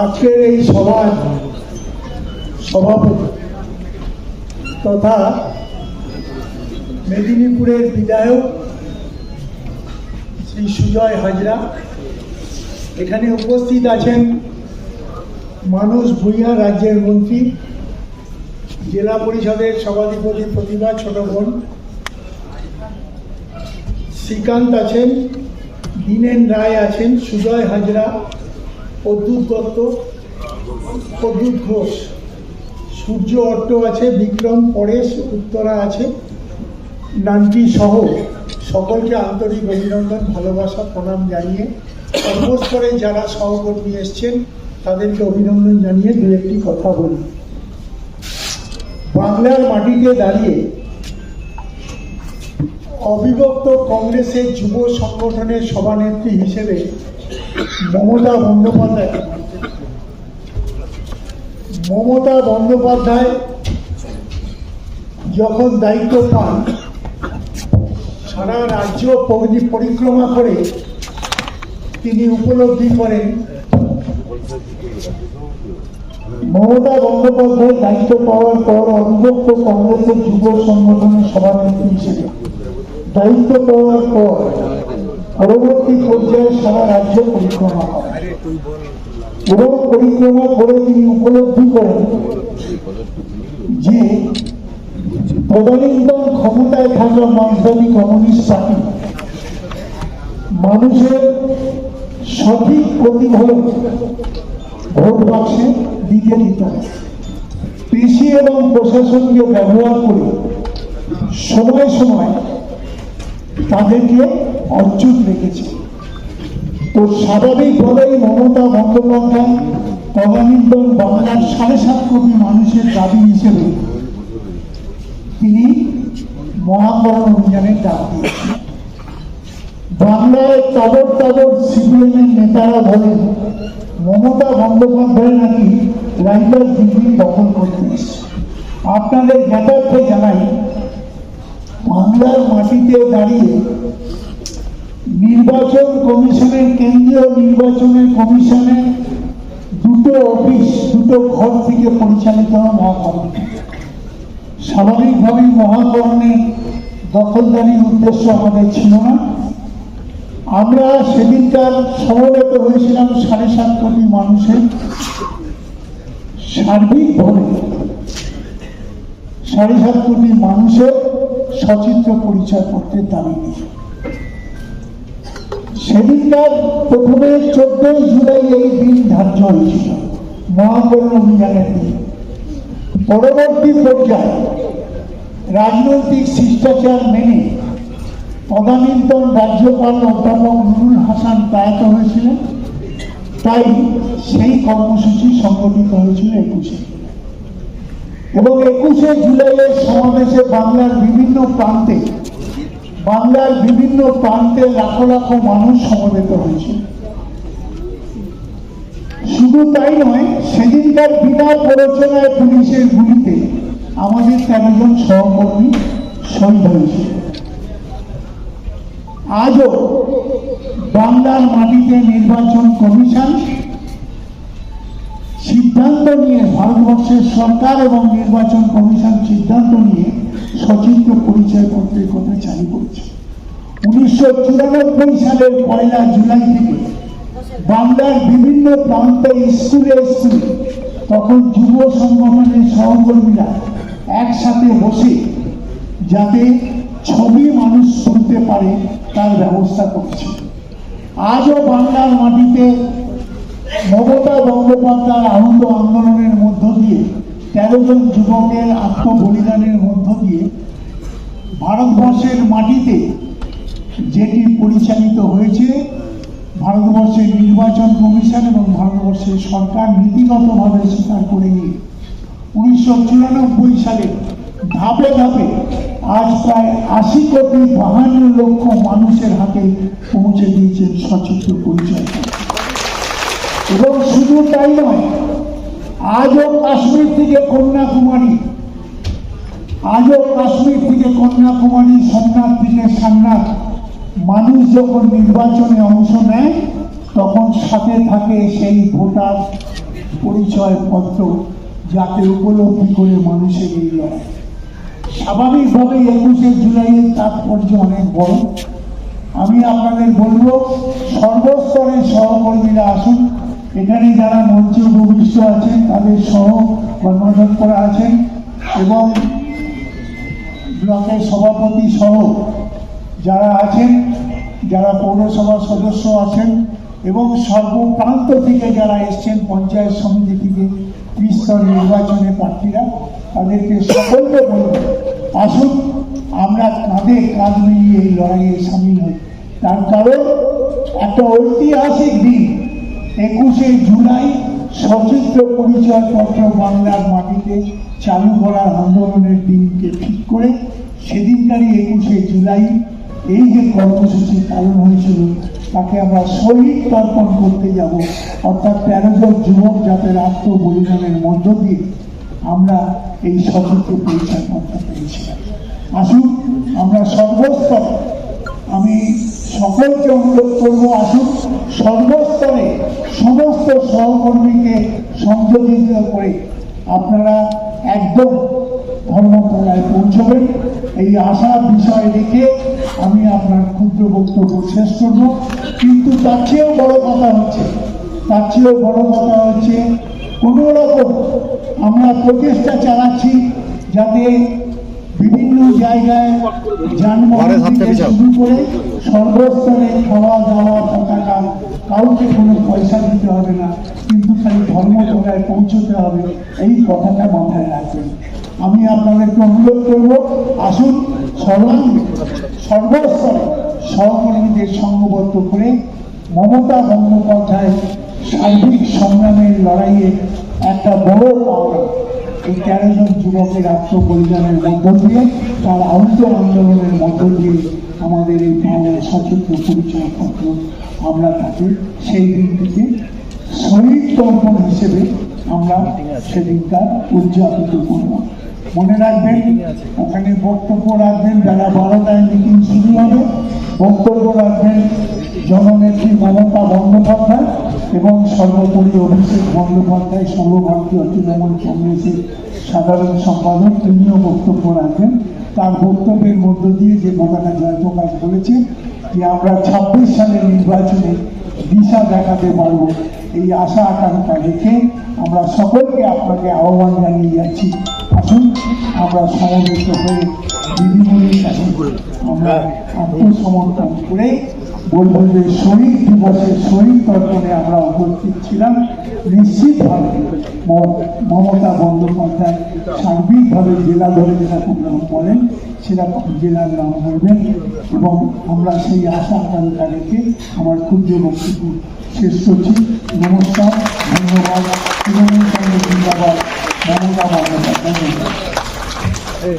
আজকের এই সভার সভাপতি তথা মেদিনীপুরের বিধায়ক শ্রী সুজয় হাজরা, এখানে উপস্থিত আছেন মানুষ ভূঁইয়া, রাজ্যের মন্ত্রী, জেলা পরিষদের সভাধিপতি প্রতিভা ছোট বোন, শ্রীকান্ত আছেন, দীনেন রায় আছেন, সুজয় হাজরা প্রদ্যুৎ দত্ত প্রদ্যুৎ ঘোষ। সূর্য অট্ট আছে বিক্রম, পরেশ, উত্তরা আছে নানটি সহ। সকলকে আন্তরিক অভিনন্দন, ভালোবাসা, প্রণাম জানিয়ে সর্বস্তরে যারা সহকর্মী এসছেন, তাদেরকে অভিনন্দন জানিয়ে দু একটি কথা বলি। বাংলার মাটিতে দাঁড়িয়ে অবিভক্ত কংগ্রেসের যুব সংগঠনের সভানেত্রী হিসেবে মমতা বন্দ্যোপাধ্যায়। মমতা বন্দ্যোপাধ্যায় যখন দায়িত্ব পান, সারা রাজ্য পরিক্রমা করে তিনি উপলব্ধি করেন, মমতা বন্দ্যোপাধ্যায় দায়িত্ব পাওয়ার পর অবিভক্ত কংগ্রেসের যুব সংগঠনের সভানেত্রী হিসেবে দায়িত্ব পাওয়ার পর পরবর্তী পর্যায়ে সারা রাজ্য পরিক্রমা করেন। এবং পরিক্রমা করে তিনি উপলব্ধি করেন যে তদানীন্তন ক্ষমতায় থাকা মার্ক্সবাদী কমিউনিস্ট পার্টি মানুষের সঠিক প্রতিফলন ভোট বাক্সে দিতে দিত কৃষি এবং প্রশাসনকে ব্যবহার করে সময় সময় তাদেরকে অচ্যুত রেখেছে। তো স্বাভাবিকভাবেই মমতা বন্দ্যোপাধ্যায় তদানীন্তন বাংলার সাড়ে সাত কোটি মানুষের দাবি হিসেবে তিনি মহাকরণ অভিযানের ডাক দিয়েছেন। বাংলায় তাবর তাবর সিপিএমের নেতারা বলেন, মমতা বন্দ্যোপাধ্যায় নাকি রাইটার ডিগ্রি দখল করতে আপনাদের জ্ঞাতার্থে জানাই বাংলার মাটিতে দাঁড়িয়ে নির্বাচন কমিশনের, কেন্দ্রীয় নির্বাচনের কমিশনের দুটো অফিস, দুটো ঘর থেকে পরিচালিত মহাকরণ স্বাভাবিকভাবেই মহাকরণের দখলদারির উদ্দেশ্য আমাদের ছিল না। আমরা সেদিনকার সমবেত হয়েছিলাম সাড়ে সাত কোটি মানুষের সার্বিকভাবে। সাড়ে সাত কোটি মানুষের সচিত্র পরিচয় করতে দাবি নিয়ে সেদিনকার প্রথমে চোদ্দই জুলাই এই দিন ধার্য হয়েছিল, মহাকরণ অভিযানের দিন। পরবর্তী পর্যায়ে রাজনৈতিক শিষ্টাচার মেনে তদানীন্তন রাজ্যপাল অধ্যাপক নুরুল হাসান প্রয়াত হয়েছিলেন, তাই সেই কর্মসূচি সংগঠিত হয়েছিল একুশে। এবং একুশে জুলাইয়ের সমাবেশে বাংলার বিভিন্ন প্রান্তে, বাংলার বিভিন্ন প্রান্তে লাখো লাখো মানুষ সমবেত হয়েছে। শুধু তাই নয়, সেদিনকার বিনা প্ররোচনায় পুলিশের গুলিতে আমাদের তেরো জন সহকর্মী শহীদ হয়েছে। আজও বাংলার মাটিতে নির্বাচন কমিশন সিদ্ধান্ত নিয়ে ভারতবর্ষের সরকার এবং নির্বাচন কমিশন সিদ্ধান্ত নিয়ে সচিত্র পরিচয় পত্রের কথা চালু করেছে। উনিশশো চুরানব্বই সালের পয়লা জুলাই থেকে বাংলার বিভিন্ন প্রান্তে স্কুলে স্কুলে তখন যুব সংগঠনের সহকর্মীরা একসাথে বসে যাতে ছবি মানুষ শুনতে পারে তার ব্যবস্থা করছে। আজও বাংলার মাটিতে মমতা বন্দ্যোপাধ্যায়ের আনন্দ আন্দোলনের মধ্য দিয়ে তেরো জন যুবকের আত্মবলিদানের মধ্য দিয়ে ভারতবর্ষের মাটিতে যেটি পরিচালিত হয়েছে, ভারতবর্ষের নির্বাচন কমিশন এবং ভারতবর্ষের সরকার নীতিগতভাবে স্বীকার করে নিয়ে উনিশশো চুরানব্বই সালে ধাপে ধাপে আজ প্রায় আশি কোটি বাহান্ন লক্ষ মানুষের হাতে পৌঁছে দিয়েছেন সচিত্র পরিচয়। এবং শুধু তাই নয়, আজও কাশ্মীর থেকে কন্যাকুমারী, আজও কাশ্মীর থেকে কন্যাকুমারী সোমনাথ থেকে সান্নাথ মানুষ যখন নির্বাচনে অংশ নেয়, তখন সাথে থাকে সেই ভোটার পরিচয়পত্র যাতে উপলব্ধি করে মানুষের এই লড়াই স্বাভাবিকভাবে একুশে জুলাইয়ের তাৎপর্য অনেক বড়। আমি আপনাদের বলব সর্বস্তরের সহকর্মীরা আসুন এখানে যারা মঞ্চে উপবিষ্ট আছেন, তাদের সহ কর্মদক্ষরা আছেন এবং ব্লকের সভাপতি সহ যারা আছেন, যারা পৌরসভার সদস্য আছেন এবং সর্বপ্রান্ত থেকে যারা এসছেন পঞ্চায়েত সমিতি থেকে ত্রিস্তর নির্বাচনে প্রার্থীরা, তাদেরকে সকলকে বলব, আসুন, আমরা কাঁধে কাঁধ মিলিয়ে এই লড়াইয়ে সামিল হই। তার কারণ, একটা ঐতিহাসিক দিন। একুশে জুলাই সচিত্র পরিচয়পত্র বাংলার মাটিতে চালু করার আন্দোলনের দিনকে ঠিক করে সেদিনকারই একুশে জুলাই এই যে কর্মসূচির পালন হয়েছিল, তাকে আমরা শহীদ তর্পণ করতে যাব। অর্থাৎ তেরো জন যুবক যাদের আত্মবলিদানের মধ্য দিয়ে আমরা এই সচিত্র পরিচয়পত্র পেয়েছিলাম। আসুন, আমরা সর্বস্তর আমি সকলকে অনুরোধ আসুন সর্বস্তরে সমস্ত সহকর্মীকে সংযোজিত করে আপনারা একদম ধর্মতলায় পৌঁছবেন। এই আশার বিষয় রেখে আমি আপনার ক্ষুদ্র বক্তব্য শেষ করব। কিন্তু তার চেয়েও বড় কথা হচ্ছে, তার চেয়েও বড় কথা হচ্ছে কোনো রকম আমরা প্রচেষ্টা চালাচ্ছি যাতে বিভিন্ন জায়গায় যানবাহন থেকে শুরু করে সর্বস্তরে খাওয়া দাওয়া পতাকা কাউকে কোনো পয়সা দিতে হবে না কিন্তু খালি ধর্মতলায় পৌঁছতে হবে এই কথাটা মাথায় রাখবেন। আমি আপনাদেরকে অনুরোধ করব আসুন সর্বাঙ্গে সর্বস্তরে সহকর্মীদের সঙ্গবদ্ধ করে মমতা বন্দ্যোপাধ্যায় সার্বিক সংগ্রামের লড়াইয়ে একটা এই তেরো জন যুবকের আত্মবলিদানের মধ্য দিয়ে তার আহত আন্দোলনের মধ্য দিয়ে আমাদের এই পাওনার সচিত্র পরিচয়পত্র আমরা তাকে সেই দিনটিকে শহীদ তর্পণ হিসেবে আমরা সেদিনটা উদযাপিত করব। মনে রাখবেন, ওখানে বক্তব্য রাখবেন, বেলা বারোটায় মিটিং শুরু হবে। বক্তব্য রাখবেন জননেত্রী মমতা বন্দ্যোপাধ্যায় এবং সর্বোপরি অভিষেক বন্দ্যোপাধ্যায় সর্বভারতীয় তৃণমূল কংগ্রেসের সাধারণ সম্পাদক, তিনিও বক্তব্য রাখবেন তার বক্তব্যের মধ্য দিয়ে যে কথাটা জয়প্রকাশ বলেছে যে আমরা ছাব্বিশ সালের নির্বাচনে দিশা দেখাতে পারব, এই আশা আকাঙ্ক্ষা রেখে আমরা সকলকে আপনাকে আহ্বান জানিয়ে যাচ্ছি। আমরা সমবেত হয়ে দিদিমণির কাছে আমরা আত্মসমর্পণ করে বলব যে শহীদ দিবসের শহীদ তর্পণে আমরা উপস্থিত ছিলাম। নিশ্চিতভাবে মমতা বন্দ্যোপাধ্যায় সার্বিকভাবে জেলা ধরে যেরকম নাম বলেন সেরকম জেলার নাম বলবেন এবং আমরা সেই আশা আকাঙ্ক্ষা রেখে আমার ক্ষুদ্র বক্তব্য শেষ করছি। নমস্কার ধন্যবাদ। তৃণমূল কংগ্রেস জিন্দাবাদ মমতা বন্দ্যোপাধ্যায় ধন্যবাদ